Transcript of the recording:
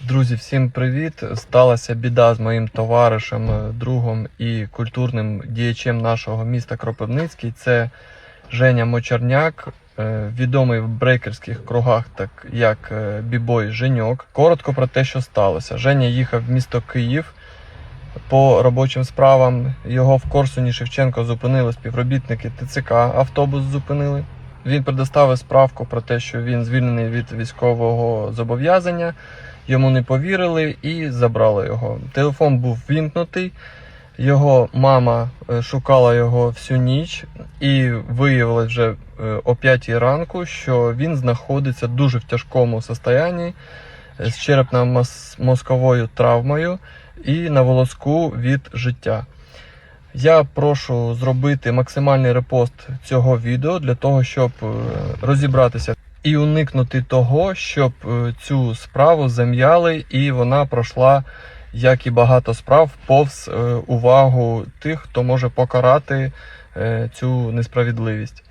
Друзі, всім привіт! Сталася біда з моїм товаришем, е, другом і культурним діячем нашого міста Кропивницький. Це Женя Мочерняк, е, відомий в брейкерських кругах, так як е, бібой Женьок. Коротко про те, що сталося. Женя їхав в місто Київ по робочим справам. Його в Корсуні Шевченко зупинили співробітники ТЦК, автобус зупинили. Він предоставив справку про те, що він звільнений від військового зобов'язання. Йому не повірили і забрали його. Телефон був вімкнутий. Його мама е, шукала його всю ніч і виявилось вже е, о 5 ранку, що він знаходиться дуже в тяжкому стані з черепно-мозковою травмою і на волоску від життя. Я прошу зробити максимальний репост цього відео для того, щоб е, розібратися і уникнути того, щоб е, цю справу зам'яли і вона пройшла, як і багато справ, повз е, увагу тих, хто може покарати цю несправедливість.